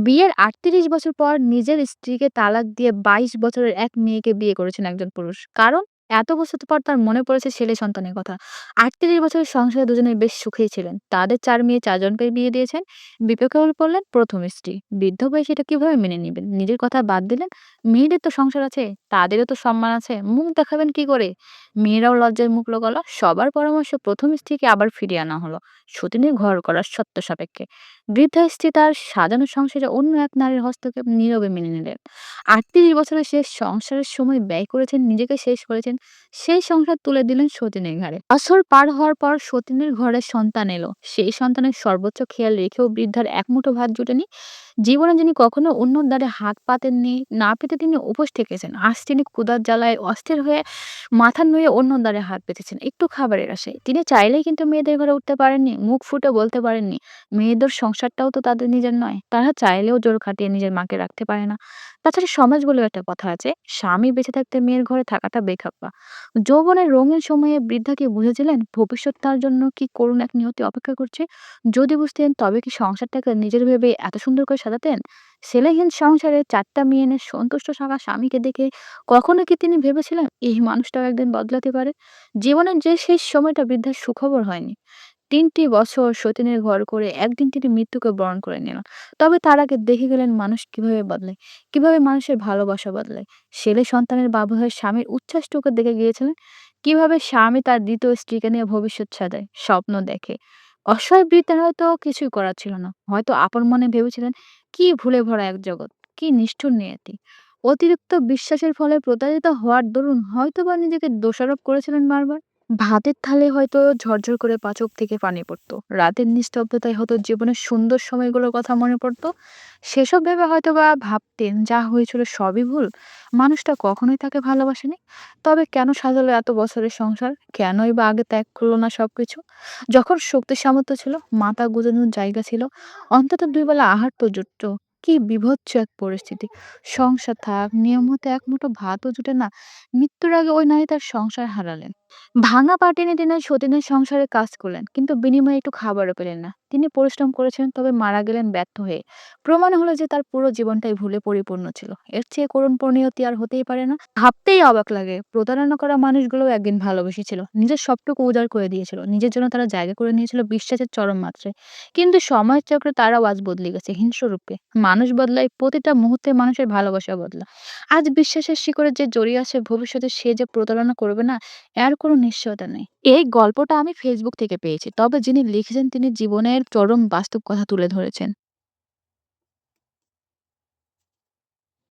বিয়ের ৩৮ বছর পর নিজের স্ত্রীকে তালাক দিয়ে ২২ বছরের এক মেয়েকে বিয়ে করেছেন একজন পুরুষ। কারণ এত বছর পর তার মনে পড়েছে ছেলে সন্তানের কথা। ৩৮ বছরের সংসারে দুজনে বেশ সুখেই ছিলেন। তাদের ৪ মেয়ে ৪ জনকে বিয়ে দিয়েছেন। বিপাকে পড়লেন ১ম স্ত্রী। বৃদ্ধ বয়সে এটা কীভাবে মেনে নিবেন? নিজের কথা বাদ দিলেন। মেয়েদের তো সংসার আছে, তাদেরও তো সম্মান আছে। মুখ দেখাবেন কি করে? মেয়েরাও লজ্জায় মুখ লুকালো। সবার পরামর্শ প্রথম স্ত্রীকে আবার ফিরিয়ে আনা হলো। সতীনের ঘর করার সত্য সাপেক্ষে। বৃদ্ধা স্ত্রী তার সাজানো সংসারে অন্য এক নারীর হস্তক্ষেপ নীরবে মেনে নিলেন। ৩৮ বছরের শেষ সংসারের সময় ব্যয় করেছেন, নিজেকে শেষ করেছেন। সেই সংসার তুলে দিলেন সতীনের ঘরে বছর পার হওয়ার পর সতীনের ঘরে সন্তান এলো। সেই সন্তানের সর্বোচ্চ খেয়াল রেখেও বৃদ্ধার একমুঠো ভাত জোটেনি। জীবনে যিনি কখনো অন্যর দ্বারে হাত পাতেননি, না পেতে তিনি উপোস থেকেছেন। আজ তিনি ক্ষুধার জ্বালায় অস্থির হয়ে মাথা নুয়ে অন্যর দ্বারে হাত পেতেছেন একটু খাবারের আশায়। তিনি চাইলেই কিন্তু মেয়েদের ঘরে উঠতে পারেননি, মুখ ফুটে বলতে পারেননি। মেয়েদের সংসারটাও তো তাদের নিজের নয়। তারা চাইলেও জোর খাটিয়ে নিজের মাকে রাখতে পারে না। তাছাড়া সমাজ বলেও একটা কথা আছে, স্বামী বেঁচে থাকতে মেয়ের ঘরে থাকাটা বেখাপ্পা। যৌবনের রঙিন সময়ে বৃদ্ধাকে বুঝেছিলেন ভবিষ্যৎ তার জন্য কি করুণ এক নিয়তি অপেক্ষা করছে? যদি বুঝতেন তবে কি সংসারটাকে নিজের ভেবে এত সুন্দর করে সাজাতেন? ছেলেহীন সংসারে ৪ টা মেয়ে এনে সন্তুষ্ট থাকা স্বামীকে দেখে কখনো কি তিনি ভেবেছিলেন এই মানুষটাও একদিন বদলাতে পারে? জীবনের যে শেষ সময়টা বৃদ্ধার সুখবর হয়নি। ৩ টি বছর সতীনের ঘর করে একদিন তিনি মৃত্যুকে বরণ করে নিলেন। তবে তার আগে দেখে গেলেন মানুষ কীভাবে বদলায়, কীভাবে মানুষের ভালোবাসা বদলায়। ছেলে সন্তানের বাবু হয়ে স্বামীর উচ্ছ্বাসটুকু দেখে গিয়েছিলেন। কীভাবে স্বামী তার দ্বিতীয় স্ত্রীকে নিয়ে ভবিষ্যৎ সাজায়, স্বপ্ন দেখে। অসহায় বৃত্তের হয়তো কিছুই করার ছিল না। হয়তো আপন মনে ভেবেছিলেন, কি ভুলে ভরা এক জগৎ, কি নিষ্ঠুর নিয়তি। অতিরিক্ত বিশ্বাসের ফলে প্রতারিত হওয়ার দরুন হয়তোবা নিজেকে দোষারোপ করেছিলেন বারবার। ভাতের থালে হয়তো ঝরঝর করে ৫ চোখ থেকে পানি পড়তো। রাতের নিস্তব্ধতায় হয়তো জীবনের সুন্দর সময়গুলোর কথা মনে পড়তো। সেসব ভেবে হয়তো বা ভাবতেন যা হয়েছিল সবই ভুল। মানুষটা কখনোই তাকে ভালোবাসেনি। তবে কেন সাজালো এত বছরের সংসার? কেনই বা আগে ত্যাগ করল না সব কিছু যখন শক্তি সামর্থ্য ছিল, মাথা গুজানোর জায়গা ছিল, অন্তত ২ বেলা আহার তো জুটতো। কি বিভৎস এক পরিস্থিতি! সংসার থাক, নিয়মমতো এক মুঠো ভাতও জুটে না। মৃত্যুর আগে ওই নারী তার সংসার হারালেন। ভাঙা পা টেনে টেনে সতীনের সংসারে কাজ করলেন। কিন্তু বিনিময়ে একটু খাবারও পেলেন না। তিনি পরিশ্রম করেছেন তবে মারা গেলেন ব্যর্থ হয়ে। প্রমাণ হলো যে তার পুরো জীবনটাই ভুলে পরিপূর্ণ ছিল। এর চেয়ে করুণ পরিণতি আর হতেই পারে না। ভাবতেই অবাক লাগে, প্রতারণা করা মানুষগুলোও একদিন ভালোবেসেছিল। নিজের সবটুকু উজাড় করে দিয়েছিল। নিজের জন্য তারা জায়গা করে নিয়েছিল বিশ্বাসের চরম মাত্রায়। কিন্তু সময়ের চক্রে তারাও আজ বদলে গেছে হিংস্র রূপে। মানুষ বদলায়, প্রতিটা মুহূর্তে মানুষের ভালোবাসা বদলা আজ বিশ্বাসের শিকড়ে যে জড়িয়ে আছে ভবিষ্যতে সে যে প্রতারণা করবে না, এর কোনো নিশ্চয়তা নেই। এই গল্পটা আমি ফেসবুক থেকে পেয়েছি। তবে যিনি লিখেছেন তিনি জীবনের চরম বাস্তব কথা তুলে ধরেছেন।